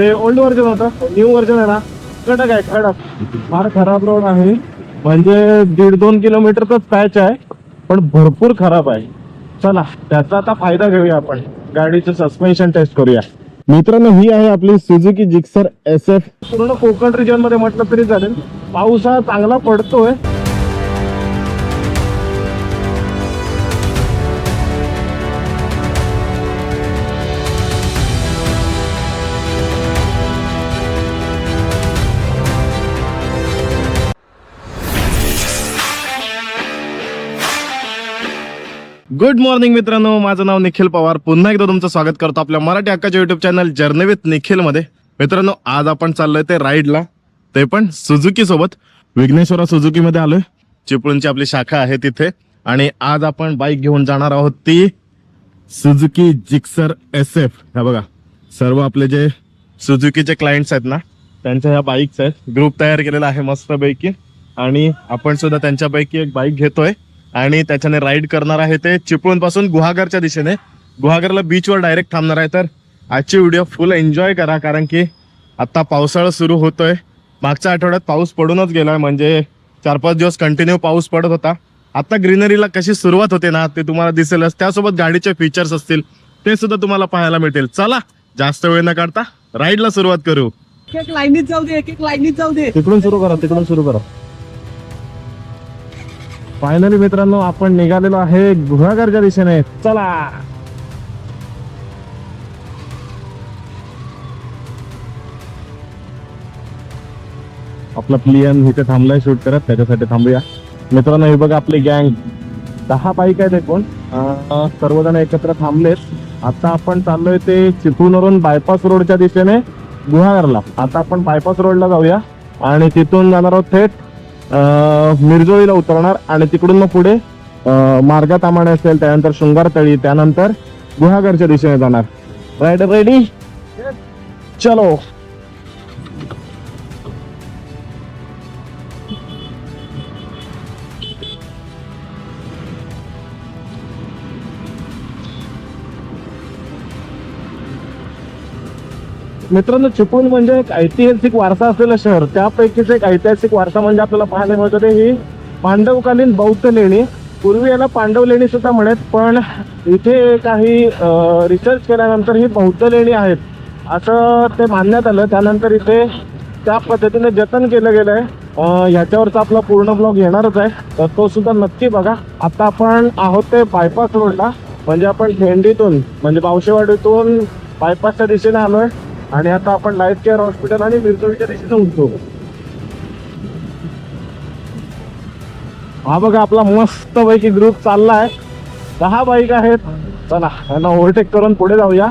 ते old version होतं new version आहे ना. कडक आहे कडक फार खराब रोड आहे. म्हणजे दीड दोन किलोमीटरचाच पॅच आहे पण भरपूर खराब आहे. चला त्याचा आता फायदा घेऊया आपण. गाडीचं सस्पेन्शन टेस्ट करूया. मित्रांनो ही आहे आपली सुझुकी जिक्सर एस एफ पूर्ण कोकण रिजनमध्ये म्हटलं तरी चालेल. पाऊस हा चांगला पडतोय. गुड मॉर्निंग मित्रांनो. माझं नाव निखिल पवार. पुन्हा एकदा तुमचं स्वागत करतो आपल्या मराठी हक्काच्या युट्यूब चॅनल जर्नी विथ निखिलमध्ये मित्रांनो आज आपण चाललोय ते राईडला. ते पण सुझुकी सोबत. विघ्नेश्वरा सुझुकी मध्ये आलोय. चिपळूणची आपली शाखा आहे तिथे. आणि आज आपण बाईक घेऊन जाणार आहोत ती सुझुकी जिक्सर एस एफ ह्या बघा. सर्व आपले जे सुझुकीचे क्लायंट्स आहेत ना त्यांच्या ह्या बाईक्स आहेत. ग्रुप तयार केलेला आहे मस्तपैकी. आणि आपण सुद्धा त्यांच्यापैकी एक बाईक घेतोय. आणि त्याच्याने राईड करणार आहे ते चिपळूणपासून गुहागरच्या दिशेने. गुहागरला बीचवर डायरेक्ट थांबणार आहे तर आजची व्हिडिओ फुल एन्जॉय करा कारण की आता पावसाळा सुरू होतोय. मागच्या आठवड्यात पाऊस पडूनच गेलाय म्हणजे चार पाच दिवस कंटिन्यू पाऊस पडत होता. आता ग्रीनरीला कशी सुरुवात होते ना ते तुम्हाला दिसेलच. त्यासोबत गाडीचे फीचर्स असतील ते सुद्धा तुम्हाला पाहायला मिळतील. चला जास्त वेळ न काढता राईडला सुरुवात करू. एक एक लाईनीत जाऊ दे एक एक लाईनीत जाऊ दे. तिकडून सुरू करा तिकडून सुरू करा. फायनली मित्रांनो आपण निघालेलो आहे गुहागरच्या दिशेने. चला! आपला प्लियन इथे थांबलाय शूट करत. त्याच्यासाठी थांबूया. मित्रांनो हे बघा आपली गँग. दहा बाईक आहेत एकूण सर्वजण एकत्र थांबलेत. आता आपण चाललोय ते चिपळूणवरून बायपास रोडच्या दिशेने गुहागरला. आता आपण बायपास रोडला जाऊया. आणि तिथून जाणार आहोत थेट मिरजोळीला उतरणार आणि तिकडून मग पुढे मार्गा तामाणे असेल त्यानंतर शृंगार तळी त्यानंतर गुहागरच्या दिशेने जाणार. रायडर रेडी चलो. मित्रांनो चिपळूण म्हणजे एक ऐतिहासिक वारसा असलेलं शहर. त्यापैकीच एक ऐतिहासिक वारसा म्हणजे आपल्याला पाहायला मिळतो ते ही पांडवकालीन बौद्ध लेणी. पूर्वी याला पांडव लेणी सुद्धा म्हणत पण इथे काही रिसर्च केल्यानंतर ही बौद्ध लेणी आहेत असं ते मानण्यात आलं. त्यानंतर इथे त्या पद्धतीने जतन केलं गेलं आहे ह्याच्यावरचा आपला पूर्ण ब्लॉग येणारच आहे. तर तो सुद्धा नक्की बघा. आता आपण आहोत ते बायपास रोडला म्हणजे आपण भेंडीतून म्हणजे बावशेवाडीतून बायपासच्या दिशेने आलोय. आणि आता आपण लाईफ केअर हॉस्पिटल आणि मिरजोडीच्या दिशेने उठतो हा बघा आपला मस्त पैकी ग्रुप चाललाय. दहा बाईक आहेत. चला यांना ओव्हरटेक करून पुढे जाऊया.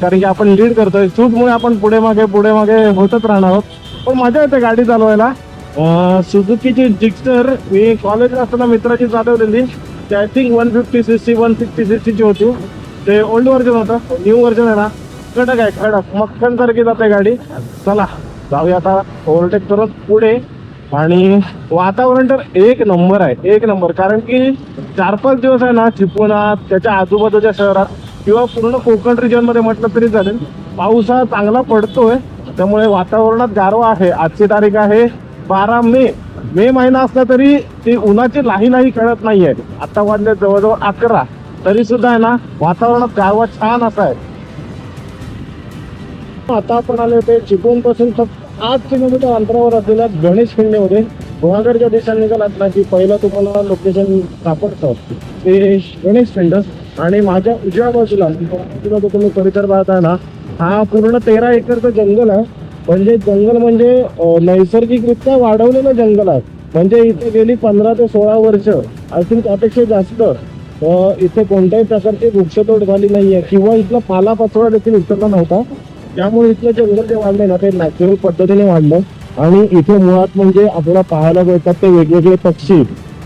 कारण की आपण लीड करतोय. चूकमुळे आपण पुढे मागे पुढे मागे होतच राहणार आहोत. पण मजा येते गाडी चालवायला. सुझुकीची जिक्स्टर मी कॉलेजला असताना मित्राची चालवलेली ती. I think one fifty C C one sixty C सीची होती. ते ओल्ड व्हर्जन होतं. न्यू व्हर्जन आहे ना. कडक आहे कडक मक्खन सारखी जाते गाडी. चला जाऊया आता ओव्हरटेक करत पुढे. आणि वातावरण तर एक नंबर आहे एक नंबर. कारण की चार पाच दिवस आहे ना चिपळुणात त्याच्या आजूबाजूच्या शहरात किंवा पूर्ण कोकण रिजनमध्ये म्हटलं तरी चालेल. पाऊस हा चांगला पडतोय त्यामुळे वातावरणात गारवा आहे. आजची तारीख आहे बारा मे. मे महिना असला तरी ती उन्हाची लाही नाही कळत नाहीये. आता वाजले जवळजवळ अकरा. तरी सुद्धा आहे ना वातावरणात गारवा छान असा आहे. आता आपण आले होते चिपळूणपासून फक्त आठ किलोमीटर अंतरावर असलेल्या गणेश खिंडीमध्ये गुहागरच्या दिशा निघालात ना की पहिलं तुम्हाला लोकेशन सापडतं ते गणेश खिंड आणि माझ्या उजव्या बाजूला तुम्ही परिसर पाहता ना हा पूर्ण तेरा एकरचं जंगल आहे. म्हणजे जंगल म्हणजे नैसर्गिकरित्या वाढवलेलं जंगल आहे. म्हणजे इथे गेली पंधरा ते सोळा वर्ष आय थिंक त्यापेक्षा जास्त. इथे कोणत्याही प्रकारची वृक्षतोड झाली नाही आहे किंवा इथला पालापाचोळा देखील उतरला नव्हता. त्यामुळे इथलं जंगल जे वाढलंय ना ते नॅचरल पद्धतीने वाढलं. आणि इथे मुळात म्हणजे आपल्याला पाहायला मिळतात ते वेगवेगळे पक्षी.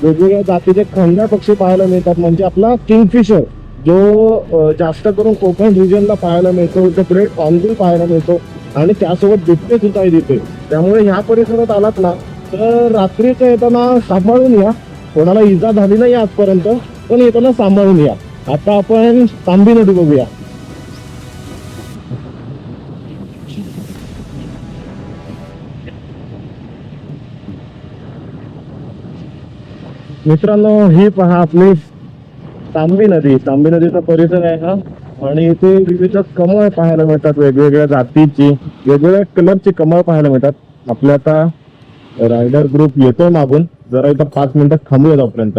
वेगवेगळ्या जातीचे खंड्या पक्षी पाहायला मिळतात. म्हणजे आपला किंगफिशर जो जास्त करून कोकण रिजनला पाहायला मिळतो इथे ग्रेट ऑनबिल पाहायला मिळतो. आणि त्यासोबत बिबटे सुद्धा आहे तिथे त्यामुळे ह्या परिसरात आलात ना तर रात्रीचं येताना सांभाळून या. कोणाला इजा झाली नाही आजपर्यंत पण येताना सांभाळून या. आता आपण तांबी नदी बघूया. मित्रांनो ही पहा आपली तांबी नदी. तांबी नदीचा परिसर आहे हा. आणि इथे विविध कमळ पाहायला मिळतात वेगवेगळ्या जातीची वेगवेगळ्या कलरची कमळ पाहायला मिळतात. आपल्या आता रायडर ग्रुप येतोय मागून. जरा इथं पाच मिनिटं थांबूया जाऊपर्यंत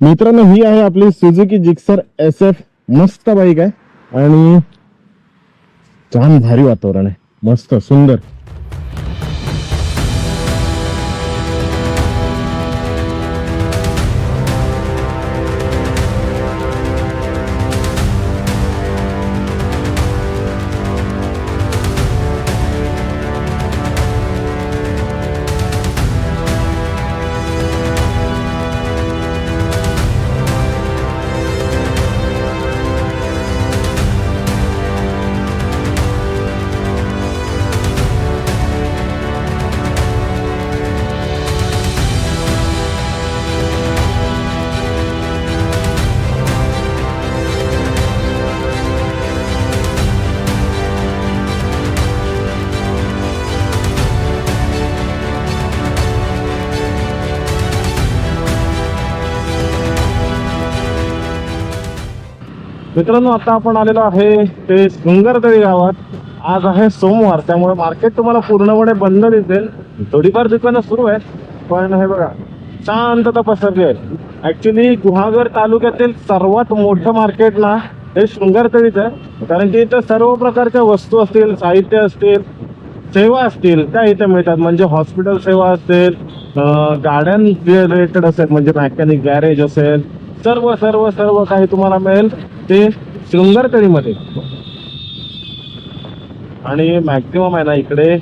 मित्रांनो ही आहे आपली सुझुकी जिक्सर एस एफ मस्त बाईक आहे. आणि छान भारी वातावरण आहे. मस्त सुंदर. मित्रांनो आता आपण आलेलो आहे ते सुंगरतळी गावात. आज आहे सोमवार त्यामुळे मार्केट तुम्हाला पूर्णपणे बंद दिसेल. थोडीफार दुकानं सुरू आहेत पण हे बघा शांतता पसरली आहे ऍक्च्युली गुहागर तालुक्यातील सर्वात मोठं मार्केट ना हे शृंगारतळीचं आहे. कारण की इथं सर्व प्रकारच्या वस्तू असतील साहित्य असतील सेवा असतील त्या इथे मिळतात. म्हणजे हॉस्पिटल सेवा असेल गाड्यां रिलेटेड असेल म्हणजे मेकॅनिक गॅरेज असेल सर्व सर्व सर्व काही तुम्हाला मिळेल ते शृंगारतळीमध्ये आणि मॅक्झिमम आहे ना इकडे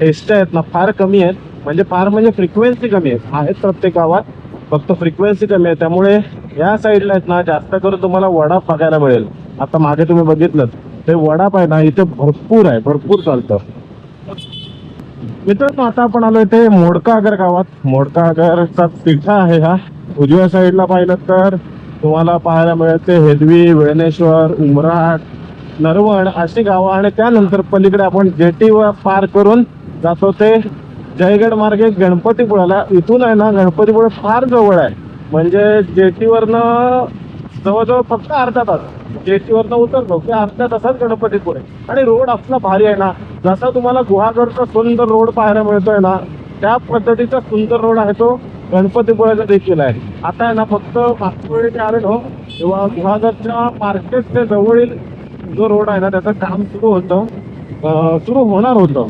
टेस्ट आहेत ना फार कमी आहेत. म्हणजे फार म्हणजे फ्रिक्वेन्सी कमी आहेत. आहेत प्रत्येक गावात फक्त फ्रिक्वेन्सी कमी आहे त्यामुळे या साईडला आहेत ना जास्त करून तुम्हाला वडा बघायला मिळेल. आता मागे तुम्ही बघितलं ते वडाप आहे ना इथे भरपूर आहे. भरपूर चालतं. मित्रांनो आता आपण आलो इथे मोडका आगर गावात. मोडका आगरचा तिठा आहे हा. उजव्या साईडला पाहिलं तर तुम्हाला पाहायला मिळते हेदवी वेळनेश्वर उमराट नरवण अशी गावं आणि त्यानंतर पलीकडे आपण जेटीवर पार करून जातो ते जयगड मार्गे गणपतीपुळ्याला इथून आहे ना गणपतीपुळे फार जवळ आहे. म्हणजे जेटीवरनं जवळजवळ फक्त अर्धा तास. जेटीवरनं उतरतो की अर्ध्या तासात गणपतीपुळे. आणि रोड असला भारी आहे ना जसा तुम्हाला गुहागडचा सुंदर रोड पाहायला मिळतोय ना त्या पद्धतीचा सुंदर रोड आहे तो. गणपतीपुळ्याचा देखील आहे. आता आहे ना फक्त मागच्या वेळी हो आलेलो गुहागरच्या मार्केटच्या जवळील जो रोड आहे ना त्याचं काम सुरू होतं. सुरू होणार होतं.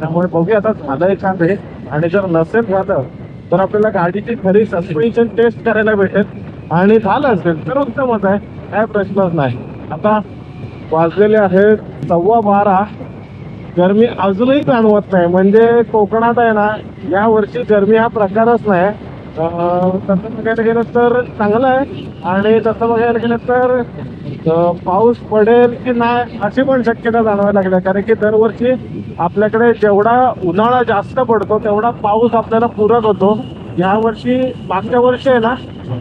त्यामुळे बघूया आता झालंय का ते. आणि जर नसेल झालं तर आपल्याला गाडीची खरी सस्पेन्शन टेस्ट करायला भेटेल. आणि झालं असेल तर उत्तमच आहे. काय प्रश्नच नाही. आता वाजलेले आहेत सव्वा बारा. गरमी अजूनही जाणवत नाही. म्हणजे कोकणात आहे ना या वर्षी गरमी हा प्रकारच नाही. तसं बघायला गेलं तर चांगलं आहे. आणि तसं बघायला गेलं तर पाऊस पडेल की नाही अशी पण शक्यता जाणवायला लागली आहे. कारण की दरवर्षी आपल्याकडे जेवढा उन्हाळा जास्त पडतो तेवढा पाऊस आपल्याला पुरत होतो. या वर्षी मागच्या वर्षी आहे ना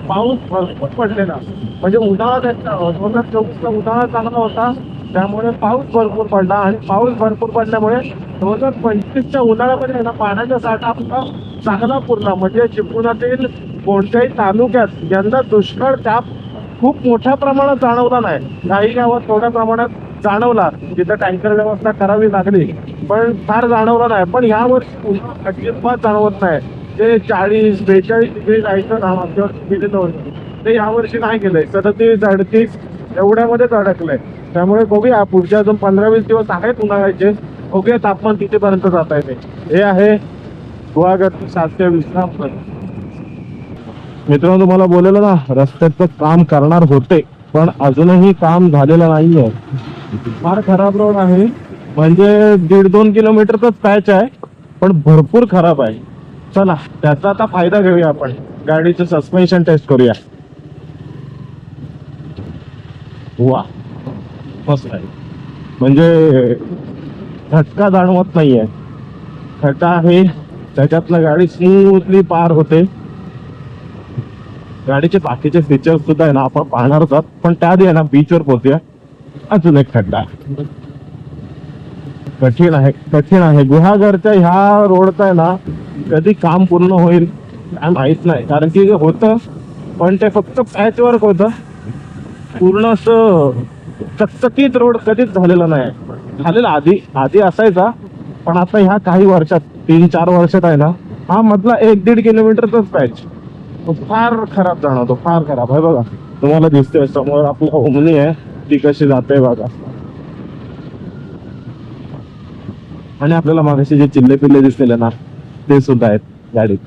पाऊस भरपूर पडलेला. म्हणजे उन्हाळा त्याचा दोन हजार चोवीसला उन्हाळा चांगला होता. त्यामुळे पाऊस भरपूर पडला आणि पाऊस भरपूर पडल्यामुळे दोन हजार पंचवीसच्या उन्हाळ्यामध्ये आहे ना पाण्याचा साठा आपला चांगला पुरला. म्हणजे चिपळुणातील कोणत्याही तालुक्यात यंदा दुष्काळ त्या खूप मोठ्या प्रमाणात जाणवला नाही. काही गावात थोड्या प्रमाणात जाणवला. जिथं टँकर व्यवस्था करावी लागली पण फार जाणवला नाही. पण ह्या वर्षी अजिबात जाणवत नाही. ते चाळीस बेचाळीस डिग्री जायचं ना मागच्या गेलेलं होतं ते यावर्षी नाही गेलंय. सदतीस अडतीस एवढ्यामध्येच अडकलंय. त्यामुळे बघूया पुढच्या अजून पंधरा वीस दिवस आहेत उन्हाळ्याचे. बघूया तापमान तिथेपर्यंत जात आहे ते. हे आहे गुहागर सातशे विश्राम मित्रांनो तुम्हाला बोललेलं ना रस्त्याचं काम करणार होते पण अजूनही काम झालेलं नाहीये. फार खराब रोड आहे. म्हणजे दीड दोन किलोमीटरचाच पॅच आहे पण भरपूर खराब आहे. चला त्याचा आता फायदा घेऊया आपण. गाडीचं सस्पेन्शन टेस्ट करूया. वा. मस्त आहे म्हणजे झटका जाणवत नाहीये. खड्डा आहे त्याच्यातनं गाडी स्मूथली पार होते. गाडीचे बाकीचे फीचर्स सुद्धा आहे ना आपण पाहणार होतात. पण त्याआधी आहे ना बीचवर पोहोचूया. अजून एक खड्डा कठीण आहे कठीण आहे. गुहागरच्या ह्या रोडचा आहे ना कधी काम पूर्ण होईल काय माहीत नाही. कारण की होतं पण ते फक्त पॅच वर्क होतं. पूर्ण असं चकचकीत रोड कधीच झालेला नाही. झालेला आधी आधी असायचा पण आता ह्या काही वर्षात तीन चार वर्षात आहे ना हा मधला एक दीड किलोमीटरचाच पॅच. तो फार खराब जाणवतो फार खराब. आहे बघा तुम्हाला दिसतोय समोर आपली ओमनी आहे ती कशी जाते बघा. आणि आपल्याला मागाशी जे चिल्ले पिल्ले दिसलेले ना ते सुद्धा आहेत गाडीत.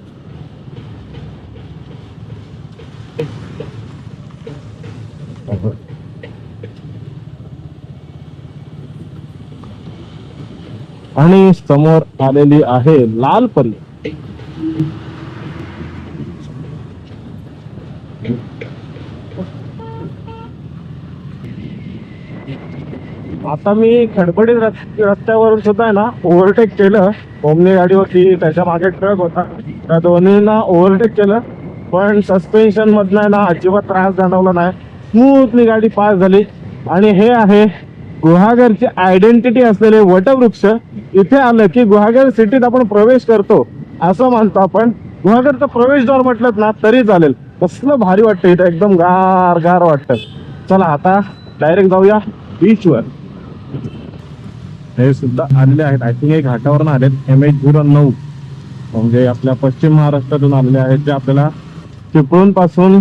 आणि समोर आलेली आहे लाल परी. आता मी खडबडीत रस्त्यावरून सुद्धा आहे ना ओव्हरटेक केलं. ओमनी गाडी होती त्याच्यामागे ट्रक होता. त्या दोन्हींना ओव्हरटेक केलं. पण सस्पेन्शन मधनं ना अजिबात त्रास जाणवला नाही. स्मूथली गाडी पास झाली. आणि हे आहे गुहागरची आयडेंटिटी असलेले वटवृक्ष इथे आलं की गुहागर सिटीत आपण प्रवेश करतो असं मानतो आपण. गुहागरचं प्रवेशद्वार म्हटलं ना तरी चालेल. कसलं भारी वाटतं इथं एकदम गार गार वाटतं. चला आता डायरेक्ट जाऊया बीचवर हे सुद्धा आलेले आहेत. आय थिंक हे घाटावरून आलेत एम एच झिरो नऊ. म्हणजे आपल्या पश्चिम महाराष्ट्रातून आलेले आहेत जे आपल्याला चिपळूणपासून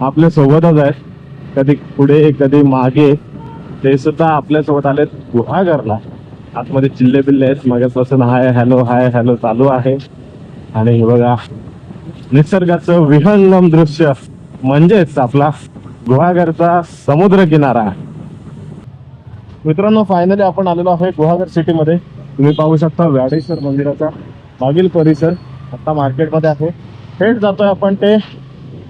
आपल्या सोबतच आहेत. कधी पुढे कधी मागे. ते सुद्धा आपल्यासोबत आलेत गुहागरला. आतमध्ये चिल्ले बिल्ले आहेत. मगापासून हाय हॅलो हाय हॅलो चालू आहे. आणि हे बघा निसर्गाचं विहंगम दृश्य म्हणजेच आपला गुहागरचा समुद्र किनारा मित्रांनो फायनली आपण आलेलो आहे गुहागर सिटीमध्ये. तुम्ही पाहू शकता व्याडेश्वर मंदिराचा मागील परिसर. आता मार्केटमध्ये आहे. थेट जातोय आपण ते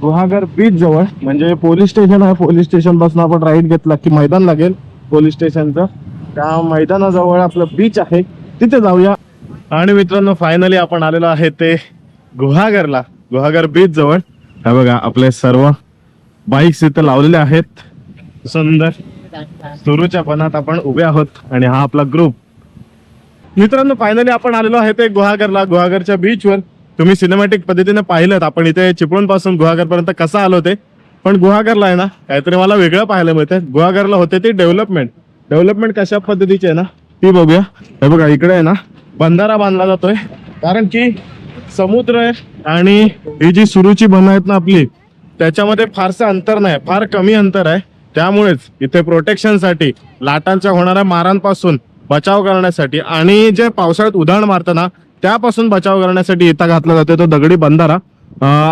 गुहागर बीच जवळ म्हणजे पोलीस स्टेशन आहे. पोलीस स्टेशनपासून आपण राईड घेतला की मैदान लागेल पोलीस स्टेशनचं त्या मैदानाजवळ आपलं बीच आहे. तिथे जाऊया. आणि मित्रांनो फायनली आपण आलेलो आहे ते गुहागरला. गुहागर बीच जवळ. हे बघा आपले सर्व बाईक्स इथे लावलेले आहेत. सुंदर. सुरूच्या पणात आपण उभे आहोत. आणि हा आपला ग्रुप मित्रांनो फायनली आपण आलेलो आहे ते गुहागरला. गुहागरच्या बीचवर तुम्ही सिनेमॅटिक पद्धतीने पाहिलं आपण इथे चिपळूणपासून गुहागरपर्यंत कसं आलो ते? पण गुहागरला आहे ना काहीतरी मला वेगळं पाहायला मिळतंय. गुहागरला होते ते डेव्हलपमेंट डेव्हलपमेंट कशा पद्धतीची आहे ना ती बघूया. हे बघा इकडे आहे ना बंधारा बांधला जातोय. कारण की समुद्र आहे आणि ही जी सुरूची बन आहेत ना आपली त्याच्यामध्ये फारसं अंतर नाही. फार कमी अंतर आहे. त्यामुळेच इथे प्रोटेक्शनसाठी लाटांच्या होणाऱ्या मारांपासून बचाव करण्यासाठी आणि जे पावसाळ्यात उधाण मारतं ना त्यापासून बचाव करण्यासाठी इथं घातला जातो तो दगडी बंधारा.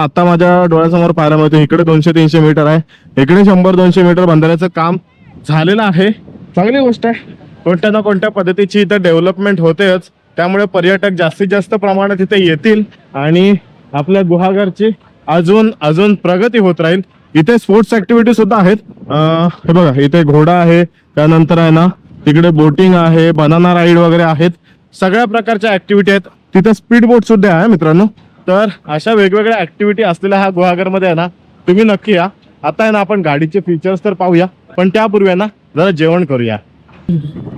आता माझ्या डोळ्यासमोर पाहायला मिळतो इकडे दोनशे तीनशे मीटर आहे. इकडे शंभर दोनशे मीटर बंधाऱ्याचं काम झालेलं आहे. चांगली गोष्ट आहे. कोणत्या ना कोणत्या पद्धतीची इथं डेव्हलपमेंट होतेच. त्यामुळे पर्यटक जास्तीत जास्त प्रमाणात इथे येतील आणि आपल्या गुहागरची अजून अजून प्रगती होत राहील. इथे स्पोर्ट्स ऍक्टिव्हिटी सुद्धा आहेत. हे बघा इथे घोडा आहे. त्यानंतर आहे ना तिकडे बोटिंग आहे बनाना राईड वगैरे आहेत. सगळ्या प्रकारच्या ऍक्टिव्हिटी आहेत. तिथे स्पीड बोट सुद्धा आहे मित्रांनो. तर अशा वेगवेगळ्या ऍक्टिव्हिटी असलेल्या हा गुहागरमध्ये आहे ना तुम्ही नक्की या. आता आहे ना आपण गाडीचे फीचर्स तर पाहूया पण त्यापूर्वी आहे ना जरा जेवण करूया.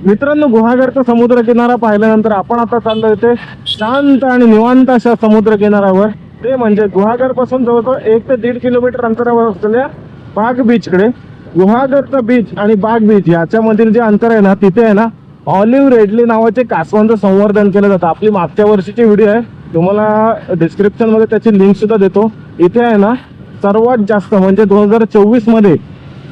मित्रांनो गुहागरचा समुद्र किनारा पाहिल्यानंतर आपण आता चाललो ते शांत आणि निवांत अशा समुद्र किनाऱ्यावर ते म्हणजे गुहागरपासून जवळजवळ एक ते दीड किलोमीटर अंतरावर असलेल्या बाग बीच कडे. गुहागरचा बीच आणि बाग बीच याच्यामधील जे अंतर आहे ना तिथे आहे ना ऑलिव्ह रेडली नावाचे कासवांचं संवर्धन केलं जातं. आपली मागच्या वर्षीची व्हिडिओ आहे. तुम्हाला डिस्क्रिप्शनमध्ये त्याची लिंक सुद्धा देतो. इथे आहे ना सर्वात जास्त म्हणजे दोन हजार चोवीसमध्ये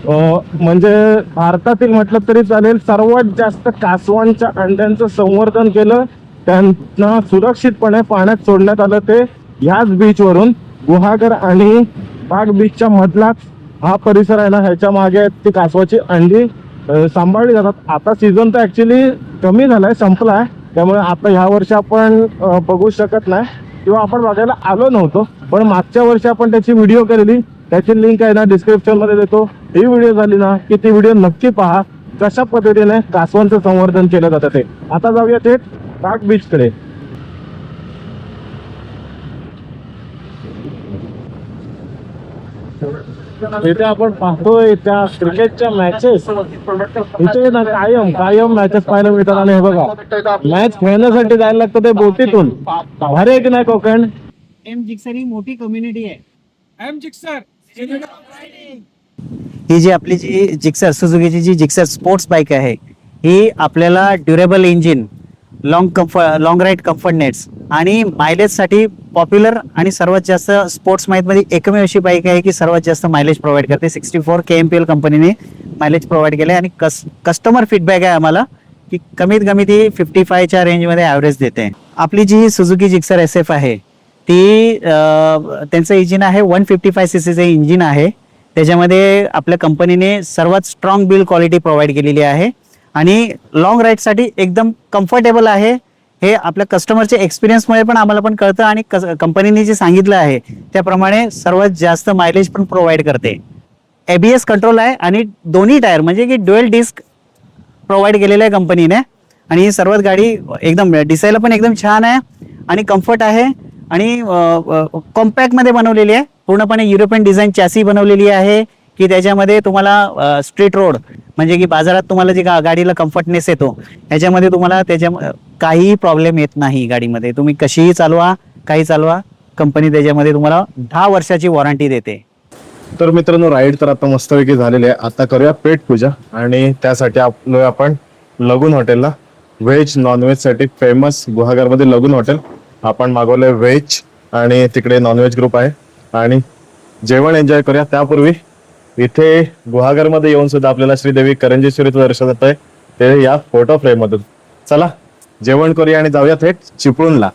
म्हणजे भारतातील म्हटलं तरी चालेल सर्वात जास्त कासवांच्या अंड्यांचं संवर्धन केलं. त्यांना सुरक्षितपणे पाण्यात सोडण्यात आलं ते ह्याच बीचवरून गुहागर आणि बाग बीचच्या मधलाच हा परिसर आहे ना ह्याच्या मागे ती कासवाची अंडी. सांभाळली जातात. आता सीझन तर ॲक्च्युली कमी झालाय संपलाय. त्यामुळे आता ह्या वर्षी आपण बघू शकत नाही. किंवा आपण बघायला आलो नव्हतो. पण मागच्या वर्षी आपण त्याची व्हिडिओ केलेली. त्याची लिंक आहे ना डिस्क्रिप्शनमध्ये देतो. ही व्हिडिओ झाली ना की ती व्हिडिओ नक्की पहा. कशा पद्धतीने कासवांचं संवर्धन केलं जातं ते. आता जाऊया ते ताक बीच इथे आपण पाहतोय त्या क्रिकेटच्या मॅचेस इथे ना कायम कायम मॅचेस पाहायला मिळतात. आणि हे बघा मॅच खेळण्यासाठी जायला लागतं ते बोटीतून. भारी आहे की नाही कोकण? एम जिक्सर ही मोठी कम्युनिटी आहे. एम जिक्सर ही जी आपली जी जिक्सर सुझुकीची जी जिक्सर स्पोर्ट्स बाईक आहे ही आपल्याला durable engine long comfort long ride comfort nets आणि मायलेजसाठी पॉप्युलर आणि सर्वात जास्त स्पोर्ट्समध्ये एकमेव अशी बाईक आहे की सर्वात जास्त मायलेज प्रोव्हाइड करते. Sixty four K M P L कंपनीने मायलेज प्रोव्हाइड केले आणि कस कस्टमर फीडबॅक आहे आम्हाला की कमीत कमी ती फिफ्टी फायच्या रेंजमध्ये ॲव्हरेज देते. आपली जी सुझुकी जिक्सर एस एफ आहे ती त्यांचं इंजिन आहे वन फिफ्टी फाय सी सीचं इंजिन आहे. त्याच्यामध्ये आपल्या कंपनीने सर्वात स्ट्रॉंग बिल क्वालिटी प्रोव्हाइड केलेली आहे. आणि लॉंग राईडसाठी एकदम कम्फर्टेबल आहे. हे आपल्या कस्टमरच्या एक्सपिरियन्समुळे पण आम्हाला पण कळतं आणि कंपनीने जे सांगितलं आहे त्याप्रमाणे सर्वात जास्त मायलेज पण प्रोव्हाइड करते. एबीएस कंट्रोल आहे आणि दोन्ही टायर म्हणजे की डुएल डिस्क प्रोव्हाइड केलेलं आहे कंपनीने आणि ही सर्वात गाडी एकदम दिसायला पण एकदम छान आहे आणि कम्फर्ट आहे. आणि कॉम्पॅक्टमध्ये बनवलेली आहे. पूर्णपणे युरोपियन डिझाईन चॅसी बनवलेली आहे. की त्याच्यामध्ये तुम्हाला स्ट्रीट रोड म्हणजे की बाजारात तुम्हाला जे गा- गाडीला कम्फर्टनेस येतो त्याच्यामध्ये तुम्हाला त्याच्या काहीही प्रॉब्लेम येत नाही गाडीमध्ये. तुम्ही कशीही चालवा काही चालवा कंपनी त्याच्यामध्ये तुम्हाला दहा वर्षाची वॉरंटी देते. तर मित्रांनो राईड तर आता मस्तपैकी झालेली आहे. आता करूया पेट पूजा आणि त्यासाठी आपलो आपण लगून हॉटेलला व्हेज नॉनव्हेजसाठी फेमस गुहागरमध्ये लगून हॉटेल. आपण मागवलंय व्हेज आणि तिकडे नॉनव्हेज ग्रुप आहे. आणि जेवण एन्जॉय करूया. त्यापूर्वी इथे गुहागरमध्ये येऊन सुद्धा आपल्याला श्रीदेवी करंजेश्वरीचं दर्शन येत आहे ते या फोटो फ्रेम मधून. चला जेवण करूया आणि जाऊया थेट चिपळूणला.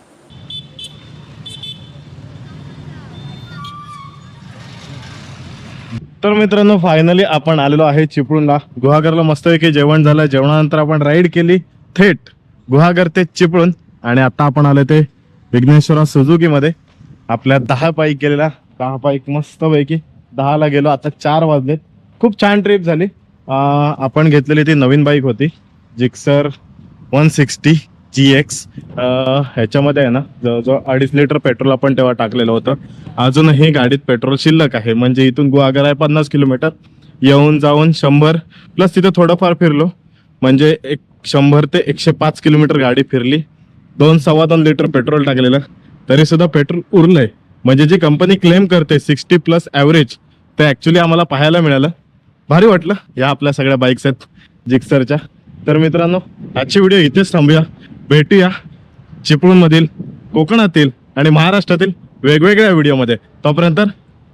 तर मित्रांनो फायनली आपण आलेलो आहे चिपळूणला. गुहागरला मस्तपैकी जेवण झालं. जेवणानंतर आपण राईड केली थेट गुहागर ते चिपळूण. आणि आता आपण आलो ते विघ्नेश्वरा सुझुकीमध्ये आपल्या दहा पाईक केलेला दहा पाईक मस्तपैकी दहाला गेलो. आता चार वाजलेत. खूप छान ट्रिप झाली. आपण घेतलेली ती नवीन बाईक होती. Gixxer one sixty G X ह्याच्यामध्ये आहे ना जवळजवळ अडीच लिटर पेट्रोल आपण तेव्हा टाकलेलं होतं. अजूनही गाडीत पेट्रोल शिल्लक आहे. म्हणजे इथून गुहागर आहे पन्नास किलोमीटर. येऊन जाऊन शंभर प्लस तिथे थोडंफार फिरलो. म्हणजे एक शंभर ते एकशे पाच किलोमीटर गाडी फिरली. दोन सव्वा दोन लिटर पेट्रोल टाकलेलं. तरीसुद्धा पेट्रोल पेट्रोल उरलंय. म्हणजे जी कंपनी क्लेम करते सिक्स्टी प्लस ॲव्हरेज ते ॲक्च्युली आम्हाला पाहायला मिळालं. भारी वाटलं या आपल्या सगळ्या बाईक्स आहेत जिक्सरच्या तर मित्रांनो आजची व्हिडिओ इथेच थांबूया. भेटूया चिपळूणमधील कोकणातील आणि महाराष्ट्रातील वेगवेगळ्या व्हिडिओमध्ये तोपर्यंत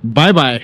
बाय बाय